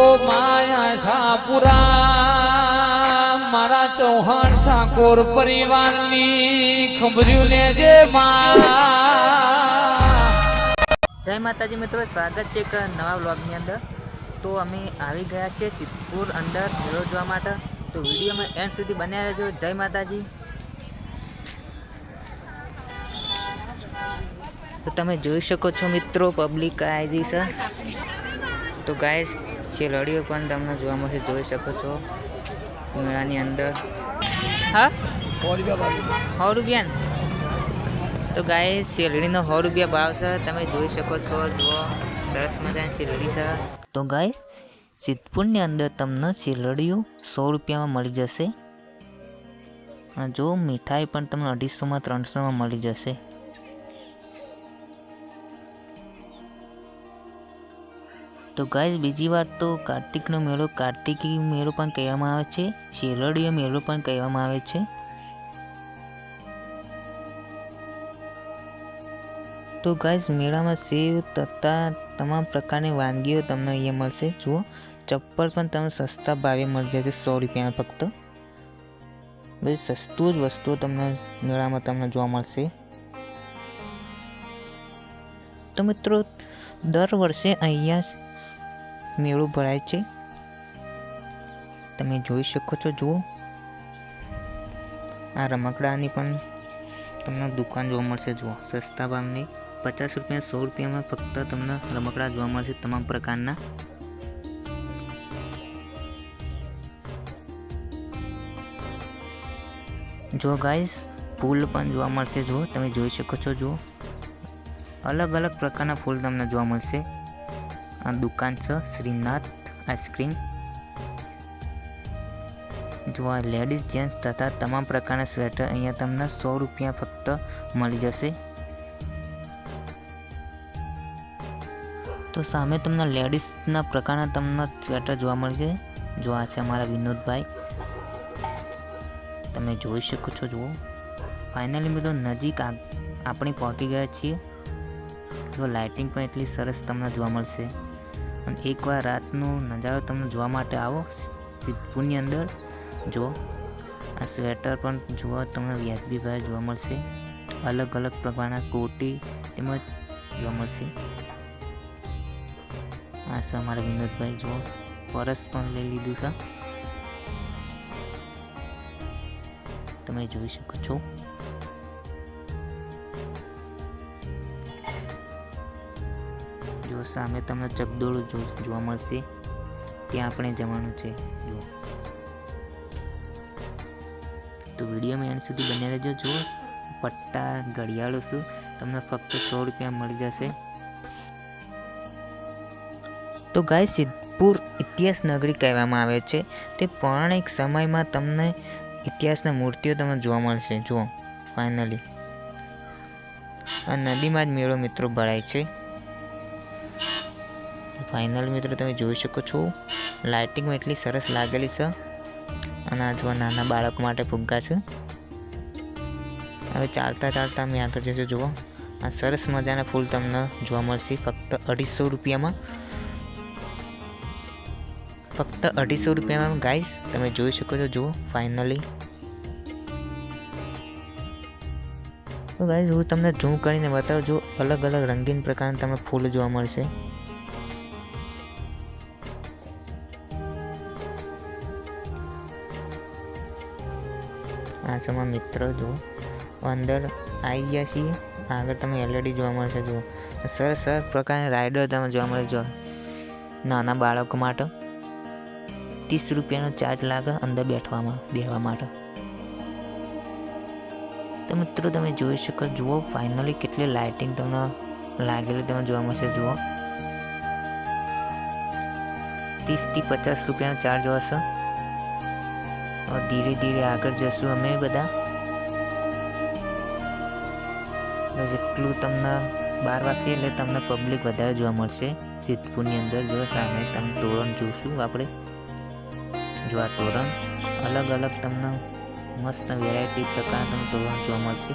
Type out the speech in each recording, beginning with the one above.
ઓ માયા સાપુરા મારા ચૌહાણ ઠાકોર પરિવારની ખબર્યું લેજે માં જય માતાજી મિત્રો, સ્વાગત છે એક નવા બ્લોગની અંદર. તો અમે આવી ગયા છીએ સિદ્ધપુર અંદર મેળો જોવા માટે. તો વિડીયોમાં એન્ડ સુધી બન્યા રહેજો. જય માતાજી. તો તમે જોઈ શકો છો મિત્રો, પબ્લિક આવી છે. તો ગાય શેલડીઓ પણ તમને જોવા મળશે જોઈ શકો છો. મેળાની અંદર. હા? સો રૂપિયા તો ગાય શેરડીનો સો રૂપિયા ભાવ છે. તમે જોઈ શકો છો જુઓ. સરસ મજાની શેરડી છે. તો ગાય સિદ્ધપુરની અંદર તમને શેરડીઓ સો રૂપિયામાં મળી જશે. અને જો મીઠાઈ પણ તમને અઢીસોમાં ત્રણસોમાં મળી જશે. તો ગાઈઝ બીજી વાર તો કાર્તિકનો મેળો કાર્તિકી મેળો પણ કહેવામાં આવે છે, શેરડીયો મેળો પણ કહેવામાં આવે છે. તો ગાઈઝ મેળામાં સેવ તથા તમામ પ્રકારની વાનગીઓ તમને અહીંયા મળશે. જુઓ, ચપ્પલ પણ તમને સસ્તા ભાવે મળી જશે સો રૂપિયામાં ફક્ત. બધી સસ્તું જ વસ્તુઓ તમને મેળામાં તમને જોવા મળશે. તો મિત્રો દર વર્ષે અહીંયા મેળો ભરાય છે. તમે જોઈ શકો છો, જુઓ. આ રમકડાની પણ તમને દુકાન જોવા મળશે, જુઓ. સસ્તા ભાવની પચાસ રૂપિયા, સો રૂપિયામાં ફક્ત તમને રમકડા જોવા મળશે, તમામ પ્રકારના. જો ગાઈઝ ફૂલ પણ જોવા મળશે, જુઓ. તમે જોઈ શકો છો, જુઓ. અલગ અલગ પ્રકારના ફૂલ તમને જોવા મળશે. આ દુકાન છે શ્રીનાથ આઈસ્ક્રીમ. જો આ લેડીઝ જેન્ટ્સ તથા તમામ પ્રકારના સ્વેટર અહીંયા તમને સો રૂપિયા ફક્ત મળી જશે. તો સામે તમને લેડીઝના પ્રકારના તમને સ્વેટર જોવા મળશે. જો આ છે અમારા વિનોદભાઈ. તમે જોઈ શકો છો, જુઓ. ફાઇનલી મિત્રો, નજીક આપણે પહોંચી ગયા છીએ. જો લાઇટિંગ પણ એટલી સરસ તમને જોવા મળશે. અને એકવાર રાતનો નજારો તમને જોવા માટે આવો, સિદ્ધપુરની અંદર. જો, આ સ્વેટર પણ જોવા તમને વ્યાજબી ભાવે જોવા મળશે. અલગ અલગ પ્રકારના કોટી તેમજ જોવા મળશે. આ છે અમારા વિનોદભાઈ જુઓ પરસ પણ લઈ લીધું છે. તમે જોઈ શકો છો. સામે તમને ચકદોળ જો, જોવા મળશે. ત્યાં આપણે જવાનું છે. જુઓ તો વિડીયોમાં એન્ડ સુધી બન્યા રહેજો. જુઓ પટ્ટા, ઘડિયાળો શું? તમને ફક્ત સો રૂપિયા મળી જશે. તો ગાય સિદ્ધપુર ઇતિહાસ નગરી કહેવામાં આવે છે. તે પૌરાણિક સમયમાં તમને ઇતિહાસના મૂર્તિઓ તમને જોવા મળશે. જુઓ ફાઇનલી આ નદીમાં જ મેળો મિત્રો ભરાય છે. ફાઇનલ મિત્રો તમે જોઈ શકો છો. લાઇટિંગમાં એટલી સરસ લાગેલી છે. અને આ નાના બાળકો માટે ફુગ્ગા છે. હવે ચાલતા ચાલતા અમે આગળ જઈશું, જુઓ. આ સરસ મજાના ફૂલ તમને જોવા મળશે. ફક્ત અઢીસો રૂપિયામાં. ફક્ત અઢીસો રૂપિયામાં ગાઈસ તમે જોઈ શકો છો, જુઓ ફાઇનલી તો ગાઈસ હું તમને ઝૂમ કરીને બતાવું છું અલગ અલગ રંગીન પ્રકારના તમને ફૂલ જોવા મળશે. આ સમા મિત્ર જુઓ. અંદર આવી ગયા છીએ. આગળ તમે એલઈડી જોવા મળશે, જુઓ. સરસ સરસ પ્રકારની રાઇડર તમે જોવા મળે જો નાના બાળકો માટે ત્રીસ રૂપિયાનો ચાર્જ લાગે અંદર બેઠવામાં બેસવા માટે. તો મિત્રો તમે જોઈ શકો, જુઓ ફાઇનલી કેટલી લાઇટિંગ તમને લાગેલી તમે જોવા મળશે, જુઓ. ત્રીસથી પચાસ રૂપિયાનો ચાર્જ હશે. ધીરે ધીરે આગળ જશું અમે બધા જેટલું તમને બાર વાગશે એટલે તમને પબ્લિક વધારે જોવા મળશે સિદ્ધપુરની અંદર જો સામે તમે તોરણ જોશું આપણે જો આ તોરણ અલગ અલગ તમને મસ્ત વેરાયટી પ્રકારના તમને તોરણ જોવા મળશે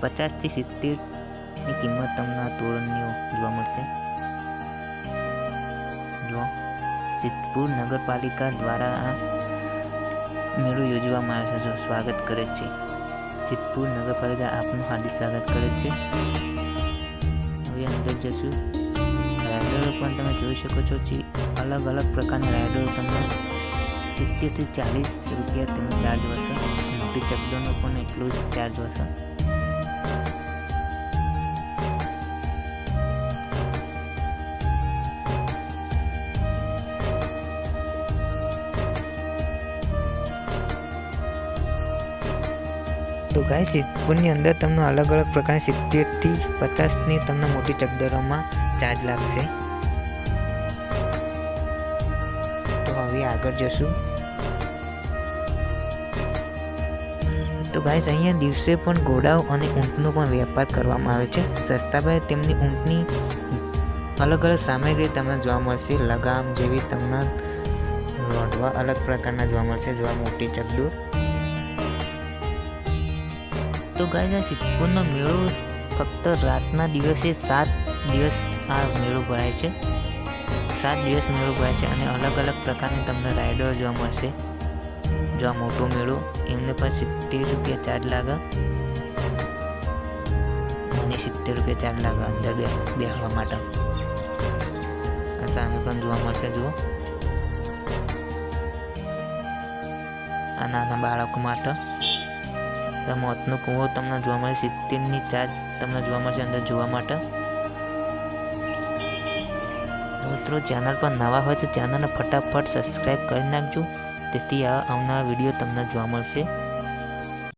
પચાસથી સિત્તેરની કિંમત તમને આ તોરણની જોવા મળશે જો સિદ્ધપુર નગરપાલિકા દ્વારા આ મેળો યોજવામાં આવે છે. સ્વાગત કરે છે. સિદ્ધપુર નગરપાલિકા આપનું હાર્દિક સ્વાગત કરે છે. હવે અંદર જશું. રાઇડરો પણ તમે જોઈ શકો છો જે અલગ અલગ પ્રકારના રાઇડરો તમને સિત્તેરથી ચાલીસ રૂપિયા તમે ચાર્જ હશે મોટી ચકડોનો પણ એટલો જ ચાર્જ હશે તો ગાય સિદ્ધપુરની અંદર તમને અલગ અલગ પ્રકારની સિત્તેરથી પચાસની તમને મોટી ચકદરોમાં ચાર્જ લાગશે. તો હવે આગળ જશું. તો ગાઈસ, અહીંયા દિવસે પણ ઘોડાઓ અને ઊંટનો પણ વેપાર કરવામાં આવે છે. સસ્તા ભાવે તેમની ઊંટની અલગ અલગ સામગ્રી તમને જોવા મળશે. લગામ જેવી તમને રોડવા અલગ પ્રકારના જોવા મળશે. જોવા મોટી ચકડોર તો ગાય આ સિદ્ધપુરનો મેળો ફક્ત રાતના દિવસે સાત દિવસ આ મેળો ભરાય છે. સાત દિવસ મેળો ભરાય છે અને અલગ અલગ પ્રકારની તમને રાઇડરો જોવા મળશે. જો આ મોટો મેળો એમને પણ સિત્તેર રૂપિયા ચાર્જ લાગે. અને સિત્તેર રૂપિયા ચાર્જ લાગે અંદર બેસવા માટે. આ સામે પણ જોવા મળશે, જુઓ. આ નાના બાળકો માટે. મોતનો કૂવો તમને જોવા મળે, સિત્તેરની ચાર્જ તમને જોવા મળશે અંદર જોવા માટે. મિત્રો ચેનલ પર નવા હોય તો ચેનલને ફટાફટ સબસ્ક્રાઈબ કરી નાખજો. તેથી આ આવનારા વીડિયો તમને જોવા મળશે.